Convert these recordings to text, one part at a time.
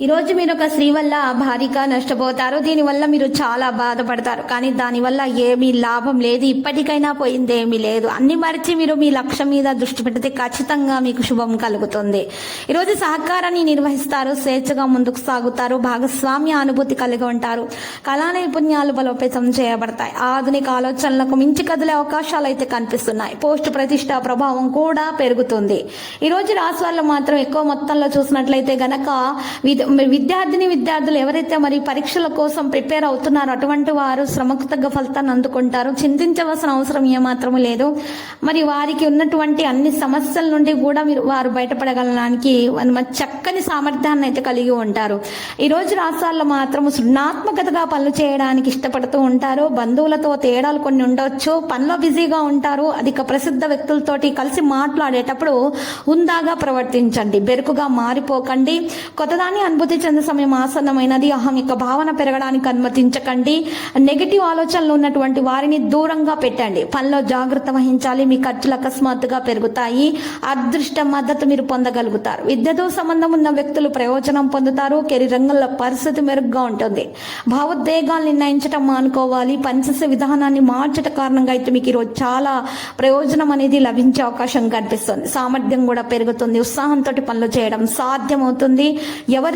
ఈ రోజు మీరు ఒక స్త్రీ వల్ల భారీగా నష్టపోతారు. దీనివల్ల మీరు చాలా బాధపడతారు. కానీ దానివల్ల ఏమీ లాభం లేదు. ఇప్పటికైనా పోయింది ఏమీ లేదు. అన్ని మరిచి మీరు మీ లక్ష్యం మీద దృష్టి పెడితే ఖచ్చితంగా మీకు శుభం కలుగుతుంది. ఈరోజు సహకారాన్ని నిర్వహిస్తారు. స్వేచ్ఛగా ముందుకు సాగుతారు. భాగస్వామ్య అనుభూతి కలిగి ఉంటారు. కళా నైపుణ్యాలు బలోపేతం చేయబడతాయి. ఆధునిక ఆలోచనలకు మించి కదిలే అవకాశాలు అయితే కనిపిస్తున్నాయి. పోస్ట్ ప్రతిష్ట ప్రభావం కూడా పెరుగుతుంది. ఈ రోజు రాశి వాళ్ళు మాత్రం ఎక్కువ మొత్తంలో చూసినట్లయితే గనక విద- విద్యార్థిని విద్యార్థులు ఎవరైతే మరి పరీక్షల కోసం ప్రిపేర్ అవుతున్నారో అటువంటి వారు శ్రమకు తగ్గ ఫలితాన్ని అందుకుంటారు. చింతించవలసిన అవసరం ఏమాత్రం లేదు. మరి వారికి ఉన్నటువంటి అన్ని సమస్యల నుండి కూడా మీరు వారు బయటపడగలడానికి చక్కని సామర్థ్యాన్ని అయితే కలిగి ఉంటారు. ఈరోజు రాష్ట్రాల్లో మాత్రం సృజనాత్మకతగా పనులు చేయడానికి ఇష్టపడుతూ ఉంటారు. బంధువులతో తేడాలు కొన్ని ఉండవచ్చు పనిలో బిజీగా ఉంటారు. అధిక ప్రసిద్ధ వ్యక్తులతోటి కలిసి మాట్లాడేటప్పుడు హుందాగా ప్రవర్తించండి. బెరుకుగా మారిపోకండి. కొత్తదాన్ని అనుభూతి చెందే సమయం ఆసన్నమైనది. అహం యొక్క భావన పెరగడానికి అనుమతించకండి. నెగిటివ్ ఆలోచనలు ఉన్నటువంటి వారిని దూరంగా పెట్టండి. పనిలో జాగ్రత్త వహించాలి. మీ ఖర్చులు అకస్మాత్తుగా పెరుగుతాయి. అదృష్ట మద్దతు మీరు పొందగలుగుతారు. విద్యతో సంబంధం ఉన్న వ్యక్తులు ప్రయోజనం పొందుతారు. కెరీర్ రంగంలో పరిస్థితి మెరుగ్గా ఉంటుంది. భావోద్వేగాలు నిర్ణయించడం మానుకోవాలి. పనిచేసే విధానాన్ని మార్చట కారణంగా అయితే మీకు ఈరోజు చాలా ప్రయోజనం అనేది లభించే అవకాశం కనిపిస్తుంది. సామర్థ్యం కూడా పెరుగుతుంది. ఉత్సాహంతో పనులు చేయడం సాధ్యమవుతుంది.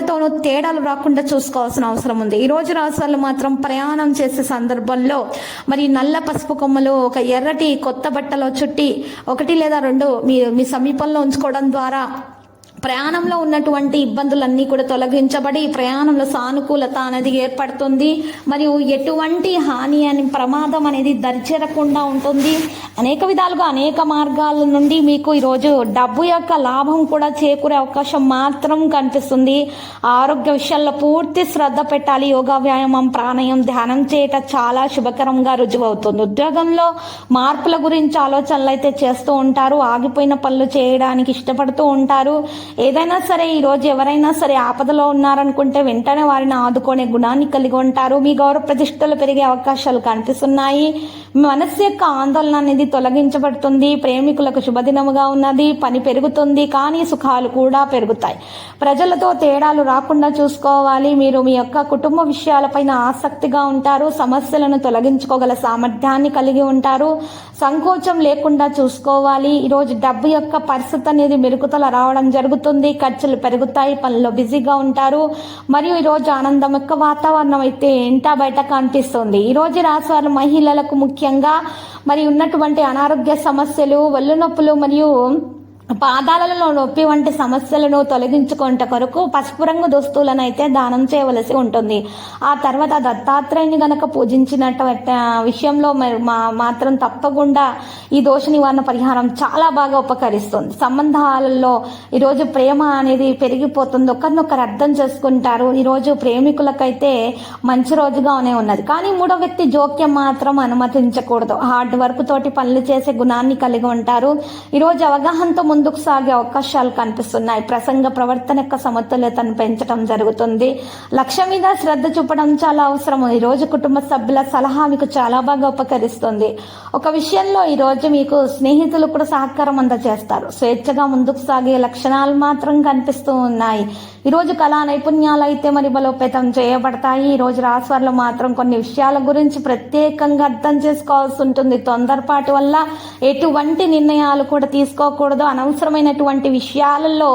ఎవరితోనూ తేడాలు రాకుండా చూసుకోవాల్సిన అవసరం ఉంది. ఈ రోజు రాష్ట్రాలు మాత్రం ప్రయాణం చేసే సందర్భంలో మరి నల్ల పసుపు కొమ్మలు ఒక ఎర్రటి కొత్త బట్టలో చుట్టి ఒకటి లేదా రెండు మీ మీ సమీపంలో ఉంచుకోవడం ద్వారా ప్రయాణంలో ఉన్నటువంటి ఇబ్బందులన్నీ కూడా తొలగించబడి ప్రయాణంలో సానుకూలత అనేది ఏర్పడుతుంది. మరియు ఎటువంటి హాని అని ప్రమాదం అనేది దరిచేరకుండా ఉంటుంది. అనేక విధాలుగా అనేక మార్గాల నుండి మీకు ఈరోజు డబ్బు యొక్క లాభం కూడా చేకూరే అవకాశం మాత్రం కనిపిస్తుంది. ఆరోగ్య విషయాల్లో పూర్తి శ్రద్ధ పెట్టాలి. యోగా వ్యాయామం ప్రాణాయం ధ్యానం చేయట చాలా శుభకరంగా రుజువు అవుతుంది ఉద్యోగంలో మార్పుల గురించి ఆలోచనలు అయితే చేస్తూ ఉంటారు. ఆగిపోయిన పనులు చేయడానికి ఇష్టపడుతూ ఉంటారు. ఏదైనా సరే ఈరోజు ఎవరైనా సరే ఆపదలో ఉన్నారనుకుంటే వెంటనే వారిని ఆదుకునే గుణాన్ని కలిగి ఉంటారు. మీ గౌరవ ప్రతిష్టలు పెరిగే అవకాశాలు కనిపిస్తున్నాయి. మనసు మనస్సు యొక్క ఆందోళన అనేది తొలగించబడుతుంది. ప్రేమికులకు శుభదినముగా ఉన్నది. పని పెరుగుతుంది కానీ సుఖాలు కూడా పెరుగుతాయి. ప్రజలతో తేడాలు రాకుండా చూసుకోవాలి. మీరు మీ యొక్క కుటుంబ విషయాలపైన ఆసక్తిగా ఉంటారు. సమస్యలను తొలగించుకోగల సామర్థ్యాన్ని కలిగి ఉంటారు. సంకోచం లేకుండా చూసుకోవాలి. ఈరోజు డబ్బు యొక్క పరిస్థితి అనేది మెరుగుదల రావడం జరుగుతుంది. ఖర్చులు పెరుగుతాయి. పనిలో బిజీగా ఉంటారు. మరియు ఈరోజు ఆనందం యొక్క వాతావరణం అయితే ఇంటా బయట కనిపిస్తుంది ఈ రోజు రాశి వారు మహిళలకు ముఖ్యంగా మరి ఉన్నటువంటి అనారోగ్య సమస్యలు ఒళ్ళు నొప్పులు మరియు పాదాలలో నొప్పి వంటి సమస్యలను తొలగించుకుంట కొరకు పసుపు రంగు దుస్తులను అయితే దానం చేయవలసి ఉంటుంది. ఆ తర్వాత దత్తాత్రేయుని గనక పూజించినట్టు విషయంలో మాత్రం తప్పకుండా ఈ దోష నివారణ పరిహారం చాలా బాగా ఉపకరిస్తుంది. సంబంధాలలో ఈరోజు ప్రేమ అనేది పెరిగిపోతుంది. ఒకరినొకరు అర్థం చేసుకుంటారు. ఈరోజు ప్రేమికులకైతే మంచి రోజుగానే ఉన్నది. కానీ మూడో వ్యక్తి జోక్యం మాత్రం అనుమతించకూడదు. హార్డ్ వర్క్ తోటి పనులు చేసే గుణాన్ని కలిగి ఉంటారు. ఈరోజు అవగాహనతో ముందుకు సాగే అవకాశాలు కనిపిస్తున్నాయి. ప్రసంగ ప్రవర్తన యొక్క సమతుల్యతను పెంచడం జరుగుతుంది. లక్ష్యం మీద శ్రద్ధ చూపడం చాలా అవసరం ఈ రోజు కుటుంబ సభ్యుల సలహా మీకు చాలా బాగా ఉపకరిస్తుంది. ఒక విషయంలో ఈ రోజు మీకు స్నేహితులు కూడా సహకారం అందజేస్తారు. స్వేచ్ఛగా ముందుకు సాగే లక్షణాలు మాత్రం కనిపిస్తూ ఉన్నాయి. ఈరోజు కళా నైపుణ్యాలు అయితే మరి బలోపేతం చేయబడతాయి. ఈ రోజు మాత్రం కొన్ని విషయాల గురించి ప్రత్యేకంగా అర్థం చేసుకోవాల్సి ఉంటుంది. తొందరపాటు వల్ల ఎటువంటి నిర్ణయాలు కూడా తీసుకోకూడదు. అనవసరమైనటువంటి విషయాలలో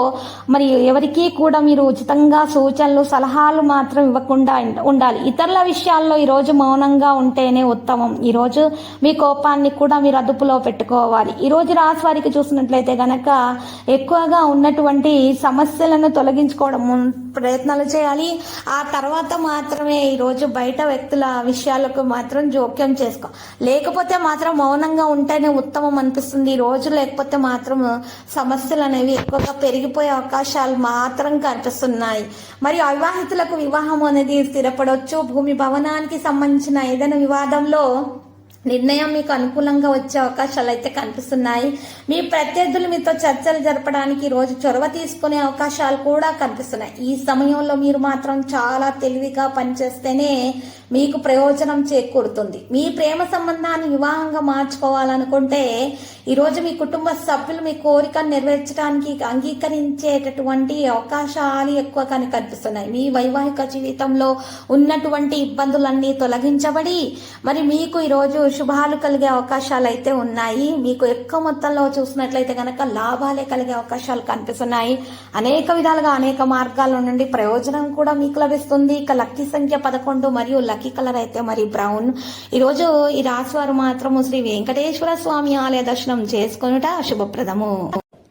మరి ఎవరికీ కూడా మీరు ఉచితంగా సూచనలు సలహాలు మాత్రం ఇవ్వకుండా ఉండాలి. ఇతరుల విషయాల్లో ఈరోజు మౌనంగా ఉంటేనే ఉత్తమం. ఈరోజు మీ కోపాన్ని కూడా మీరు అదుపులో పెట్టుకోవాలి. ఈరోజు రోజు రాశి వారికి చూసినట్లయితే గనక ఎక్కువగా ఉన్నటువంటి సమస్యలను తొలగించుకోవడం ప్రయత్నాలు చేయాలి. ఆ తర్వాత మాత్రమే ఈరోజు బయట వ్యక్తుల విషయాలకు మాత్రం జోక్యం చేసుకో. లేకపోతే మాత్రం మౌనంగా ఉంటేనే ఉత్తమం అనిపిస్తుంది. ఈ రోజు లేకపోతే మాత్రం సమస్యలు అనేవి ఎక్కువగా పెరిగిపోయే అవకాశాలు మాత్రం కనిపిస్తున్నాయి. మరి అవివాహితులకు వివాహం అనేది స్థిరపడవచ్చు భూమి భవనానికి సంబంధించిన ఏదైనా వివాదంలో నిర్ణయం మీకు అనుకూలంగా వచ్చే అవకాశాలు అయితే కనిపిస్తున్నాయి. మీ ప్రత్యర్థులు మీతో చర్చలు జరపడానికి రోజు చొరవ తీసుకునే అవకాశాలు కూడా కనిపిస్తున్నాయి. ఈ సమయంలో మీరు మాత్రం చాలా తెలివిగా పనిచేస్తేనే మీకు ప్రయోజనం చేకూరుతుంది. మీ ప్రేమ సంబంధాన్ని వివాహంగా మార్చుకోవాలనుకుంటే ఈరోజు మీ కుటుంబ సభ్యులు మీ కోరికను నెరవేర్చడానికి అంగీకరించేటటువంటి అవకాశాలు ఎక్కువగానే కనిపిస్తున్నాయి. మీ వైవాహిక జీవితంలో ఉన్నటువంటి ఇబ్బందులన్నీ తొలగించబడి మరి మీకు ఈరోజు శుభాలు కలిగే అవకాశాలు అయితే ఉన్నాయి. మీకు ఎక్కువ మొత్తంలో చూసినట్లయితే కనుక లాభాలే కలిగే అవకాశాలు కనిపిస్తున్నాయి. అనేక విధాలుగా అనేక మార్గాల నుండి ప్రయోజనం కూడా మీకు లభిస్తుంది. ఇక లక్కీ సంఖ్య పదకొండు మరియు లక్కీ కలర్ అయితే మరి బ్రౌన్. ఈరోజు ఈ రాశి వారు మాత్రము శ్రీ వెంకటేశ్వర స్వామి ఆలయ దర్శనం చేసుకొనుట శుభప్రదము.